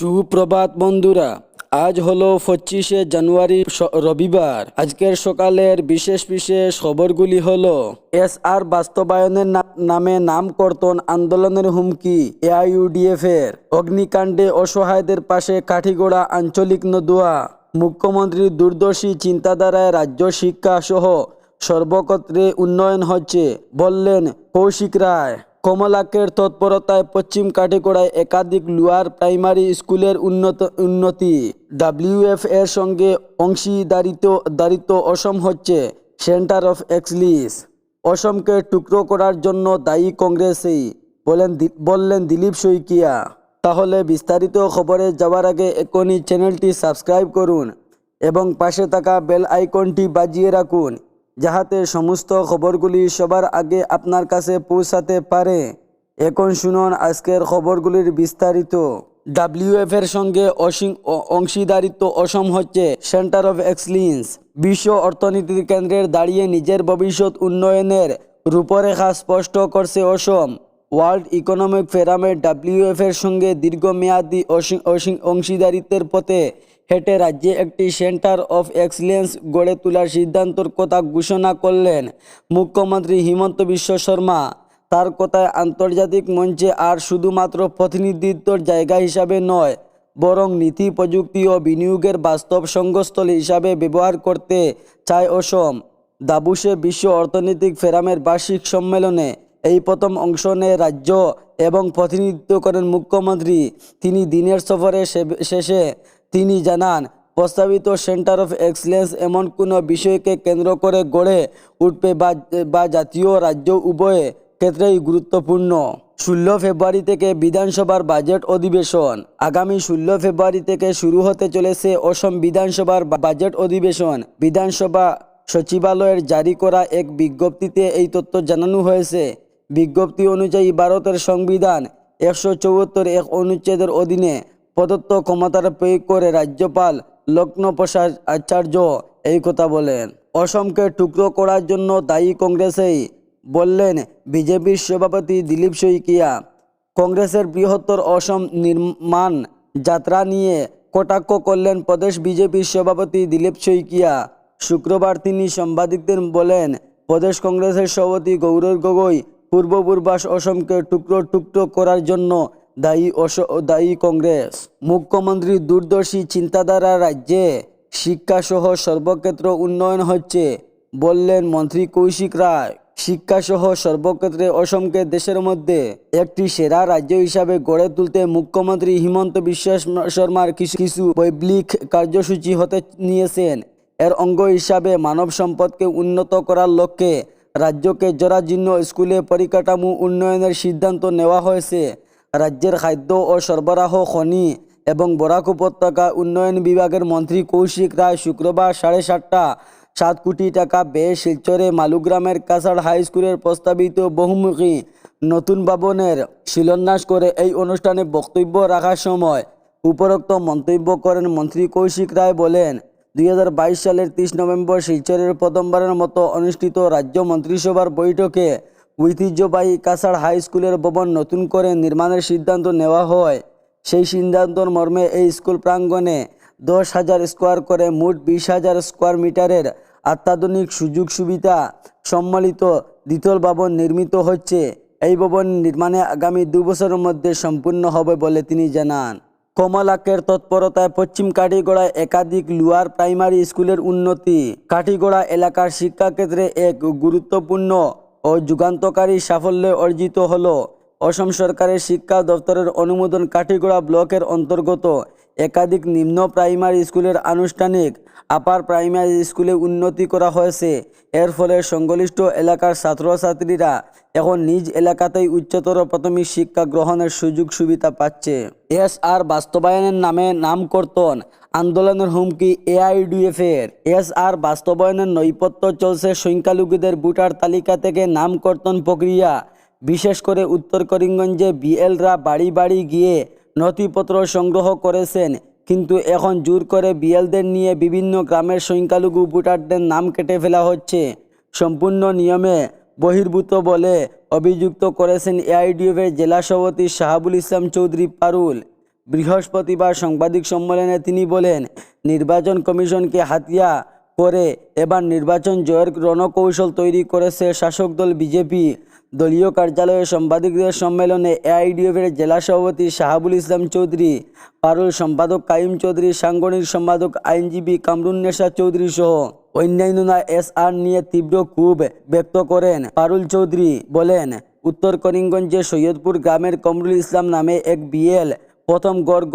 সুপ্রভাত বন্ধুরা, আজ হলো পঁচিশে জানুয়ারি রবিবার। আজকের সকালের বিশেষ বিশেষ খবরগুলি হলো, এস আর বাস্তবায়নের নামে নামকর্তন আন্দোলনের হুমকি এআইইউডিএফ এর অগ্নিকাণ্ডে অসহায়দের পাশে কাঠিগোড়া আঞ্চলিক নদুয়া। মুখ্যমন্ত্রীর দূরদর্শী চিন্তাধারায় রাজ্য শিক্ষা সহ সর্বক্ষেত্রে উন্নয়ন হচ্ছে, বললেন কৌশিক রায়। কমলাকের তৎপরতায় পশ্চিম কাঠিগড়ায় একাধিক লুয়ার প্রাইমারি স্কুলের উন্নত, উন্নতি। ডাব্লিউএফ এর সঙ্গে অংশীদারিত দারিত অসম হচ্ছে সেন্টার অফ এক্সলিস। অসমকে টুকরো করার জন্য দায়ী কংগ্রেসই। বলেন বললেন দিলীপ শইকিয়া। তাহলে বিস্তারিত খবরে যাওয়ার আগে এখনই চ্যানেলটি সাবস্ক্রাইব করুন এবং পাশে থাকা বেল আইকনটি বাজিয়ে রাখুন। যাহাতে সমস্ত খবরগুলি সবার আগে আপনার কাছে পৌঁছাতে পারে। এখন শুনুন আজকের খবরগুলির বিস্তারিত। ডাব্লিউএফ এর সঙ্গে অংশীদারিত্ব অসম হচ্ছে সেন্টার অফ এক্সিলেন্স। বিশ্ব অর্থনীতির কেন্দ্রের দাঁড়িয়ে নিজের ভবিষ্যৎ উন্নয়নের রূপরেখা স্পষ্ট করছে অসম। ওয়ার্ল্ড ইকোনমিক ফোরামে ডাব্লিউএফ এর সঙ্গে দীর্ঘমেয়াদী অংশীদারিত্বের পথে হেঁটে রাজ্যে একটি সেন্টার অফ এক্সিলেন্স গড়ে তোলার সিদ্ধান্তর কথা ঘোষণা করলেন মুখ্যমন্ত্রী হিমন্ত বিশ্ব শর্মা। তার কথায় আন্তর্জাতিক মঞ্চে আর শুধুমাত্র প্রতিনিধিত্বর জায়গা হিসাবে নয়, বরং নীতি, প্রযুক্তি ও বিনিয়োগের বাস্তব সংঘস্থল হিসাবে ব্যবহার করতে চায় অসম। দাবুসে বিশ্ব অর্থনৈতিক ফেরামের বার্ষিক সম্মেলনে এই প্রথম অংশ রাজ্য এবং প্রতিনিধিত্ব করেন মুখ্যমন্ত্রী। তিনি দিনের সফরে শেষে তিনি জানান, প্রস্তাবিত সেন্টার অফ এক্সিলেন্স এমন কোনো বিষয়কে কেন্দ্র করে গড়ে উঠবে বা জাতীয় রাজ্য উভয়ে ক্ষেত্রেই গুরুত্বপূর্ণ। ষোলো ফেব্রুয়ারি থেকে বিধানসভার বাজেট অধিবেশন। আগামী ষোলো ফেব্রুয়ারি থেকে শুরু হতে চলেছে অসম বিধানসভার বাজেট অধিবেশন। বিধানসভা সচিবালয়ের জারি করা এক বিজ্ঞপ্তিতে এই তথ্য জানানো হয়েছে। বিজ্ঞপ্তি অনুযায়ী ভারতের সংবিধান একশো চৌহত্তর এক অনুচ্ছেদের অধীনে প্রদত্ত ক্ষমতার প্রয়োগ করে রাজ্যপাল লক্ষ্ণ প্রসাদ আচার্য এই কথা বলেন। অসমকে টুকরো করার জন্য দায়ী কংগ্রেসেই বললেন বিজেপির সভাপতি দিলীপ শইকিয়া। কংগ্রেসের বৃহত্তর অসম নির্মাণ যাত্রা নিয়ে কটাক্ষ করলেন প্রদেশ বিজেপির সভাপতি দিলীপ শইকিয়া। শুক্রবার তিনি সাংবাদিকদের বলেন, প্রদেশ কংগ্রেসের সভাপতি গৌরব গগৈ পূর্ব পূর্বাস অসমকে টুকরো টুকরো করার জন্য দায়ী অস, দায়ী কংগ্রেস, মুখ্যমন্ত্রী দূরদর্শী চিন্তাধারা রাজ্যে শিক্ষাসহ সর্বক্ষেত্র উন্নয়ন হচ্ছে, বললেন মন্ত্রী কৌশিক রায়। শিক্ষাসহ সর্বক্ষেত্রে অসমকে দেশের মধ্যে একটি সেরা রাজ্য হিসাবে গড়ে তুলতে মুখ্যমন্ত্রী হিমন্ত বিশ্ব শর্মার কিছু কিছু বৈপ্লিক কার্যসূচি হতে নিয়েছেন। এর অঙ্গ হিসাবে মানব সম্পদকে উন্নত করার লক্ষ্যে রাজ্যকে জরাজীর্ণ স্কুলে পরিকাঠামো উন্নয়নের সিদ্ধান্ত নেওয়া হয়েছে। রাজ্যের খাদ্য ও সরবরাহ, খনি এবং বরাক উপত্যকা উন্নয়ন বিভাগের মন্ত্রী কৌশিক রায় শুক্রবার সাড়ে সাতটা, সাত কোটি টাকা ব্যয়ে শিলচরে মালুগ্রামের কাছাড় হাই স্কুলের প্রস্তাবিত বহুমুখী নতুন ভবনের শিলান্যাস করে এই অনুষ্ঠানে বক্তব্য রাখার সময় উপরোক্ত মন্তব্য করেন মন্ত্রী কৌশিক রায় বলেন, দুই হাজার বাইশ সালের তিরিশ নভেম্বর শিলচরের প্রথমবারের মতো অনুষ্ঠিত রাজ্য মন্ত্রিসভার বৈঠকে ঐতিহ্যবাহী কাছাড় হাই স্কুলের ভবন নতুন করে নির্মাণের সিদ্ধান্ত নেওয়া হয়। সেই সিদ্ধান্তর মর্মে এই স্কুল প্রাঙ্গণে দশ হাজার স্কোয়ার করে মোট বিশ হাজার স্কোয়ার মিটারের অত্যাধুনিক সুযোগ সুবিধা সম্মিলিত দ্বিতল ভবন নির্মিত হচ্ছে। এই ভবন নির্মাণে আগামী দু বছরের মধ্যে সম্পূর্ণ হবে বলে তিনি জানান। কমলাকের তৎপরতায় পশ্চিম কাঠিগড়ায় একাধিক লুয়ার প্রাইমারি স্কুলের উন্নতি। কাঠিগড়া এলাকার শিক্ষাক্ষেত্রে এক গুরুত্বপূর্ণ ও যুগান্তকারী সাফল্যে অর্জিত হলো। অসম সরকারের শিক্ষা দপ্তরের অনুমোদন কাঠিগড়া ব্লকের অন্তর্গত একাধিক নিম্ন প্রাইমারি স্কুলের আনুষ্ঠানিক, আপার প্রাইমারি স্কুলে উন্নতি করা হয়েছে। এর ফলে সংশ্লিষ্ট এলাকার ছাত্রছাত্রীরা এখন নিজ এলাকাতেই উচ্চতর প্রাথমিক শিক্ষা গ্রহণের সুযোগ সুবিধা পাচ্ছে। এস আর বাস্তবায়নের নামে নামকর্তন আন্দোলনের হুমকি এআইডিএফ এর এস আর বাস্তবায়নের নৈপথ্য চলছে সংখ্যালঘুদের ভোটার তালিকা থেকে নামকর্তন প্রক্রিয়া। বিশেষ করে উত্তর করিমগঞ্জে বিএলরা বাড়ি বাড়ি গিয়ে নথিপত্র সংগ্রহ করেছেন। কিন্তু এখন জোর করে বিএলদের নিয়ে বিভিন্ন গ্রামের সংখ্যালঘু ভোটারদের নাম কেটে ফেলা হচ্ছে। সম্পূর্ণ নিয়মে বহির্ভূত বলে অভিযুক্ত করেছেন এআইডিএফের জেলা সভাপতি শাহাবুল ইসলাম চৌধুরী পারুল। বৃহস্পতিবার সাংবাদিক সম্মেলনে তিনি বলেন, নির্বাচন কমিশনকে হাতিয়া করে এবার নির্বাচন জয়ের রণকৌশল তৈরি করেছে শাসক দল বিজেপি। দলীয় কার্যালয়ে সাংবাদিকদের সম্মেলনে এআইডিএফের জেলা সভাপতি শাহাবুল ইসলাম চৌধুরী, পারুল সম্পাদক কাইম চৌধুরী, সাংগঠনিক সম্পাদক আইনজীবী কামরুন্নেসা চৌধুরী সহ অন্যান্যরা এস আর নিয়ে তীব্র ক্ষোভ ব্যক্ত করেন। পারুল চৌধুরী বলেন, উত্তর করিমগঞ্জে সৈয়দপুর গ্রামের কমরুল ইসলাম নামে এক বিএল প্রথম গড়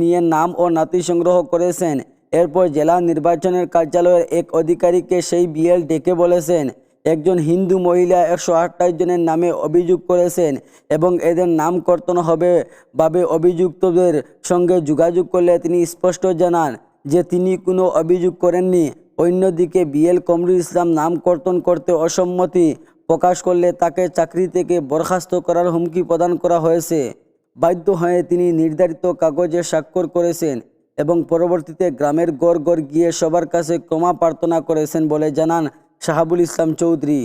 নিয়ে নাম ও নাতি সংগ্রহ করেছেন। এরপর জেলা নির্বাচনের কার্যালয়ের এক অধিকারীকে সেই বিএল ডেকে বলেছেন একজন হিন্দু মহিলা একশো আঠাশ জনের নামে অভিযোগ করেছেন এবং এদের নাম কর্তন হবে ভাবে অভিযুক্তদের সঙ্গে যোগাযোগ করলে তিনি স্পষ্ট জানান যে তিনি কোনো অভিযোগ করেননি। অন্যদিকে বিএল কমরুল ইসলাম নাম কর্তন করতে অসম্মতি প্রকাশ করলে তাকে চাকরি থেকে বরখাস্ত করার হুমকি প্রদান করা হয়েছে। বাধ্য হয়ে তিনি নির্ধারিত কাগজে স্বাক্ষর করেছেন এবং পরবর্তীতে গ্রামের গড় গড় গিয়ে সবার কাছে ক্ষমা প্রার্থনা করেছেন বলে জানান শাহাবুল ইসলাম চৌধুরী